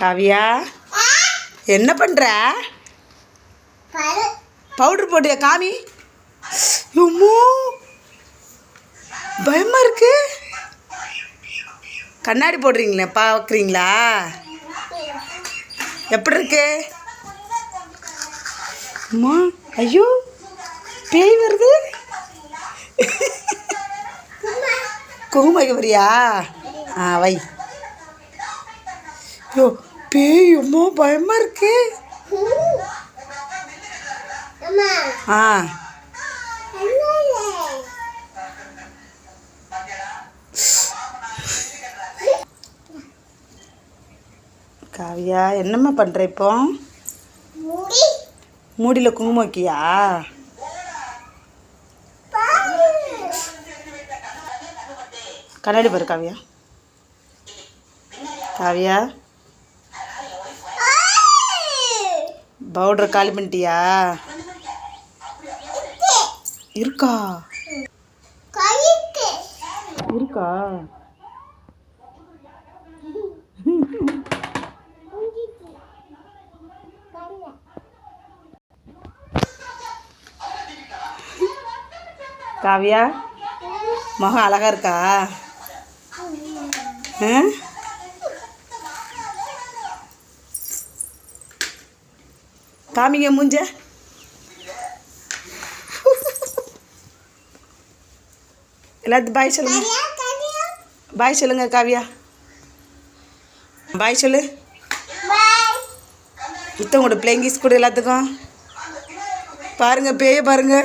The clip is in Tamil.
காவியா என்ன பண்ணுற பவுடர் போட்டியா காமி? எம்மோ பயமாக இருக்கு. கண்ணாடி போடுறீங்களே பார்க்குறீங்களா? எப்படி இருக்கு? அம்மா ஐயோ பேய் வருது. குங்குமைக்கு வரியா? ஆ வை. ஐயோ பேய் அம்மா பயமாக இருக்கு. ஆ. காவியா என்னம்மா பண்ணுற இப்போ? மூடியில் குங்குமம் வைக்கியா? கண்ணாடி பாரு காவியா. காவியா. பவுடர் காலி பண்ணிட்டியா? இருக்கா? இருக்கா? காவியா முகம் அழகா இருக்கா? ஆ? காமிங்க மூஞ்ச. எல்லாத்துக்கும் பாய் சொல்லுங்க. பாய் சொல்லுங்க காவியா. பாய் சொல்லு. இத்தவங்களோட பிளேங்கிஸ் கூட எல்லாத்துக்கும். பாருங்க பேய பாருங்க.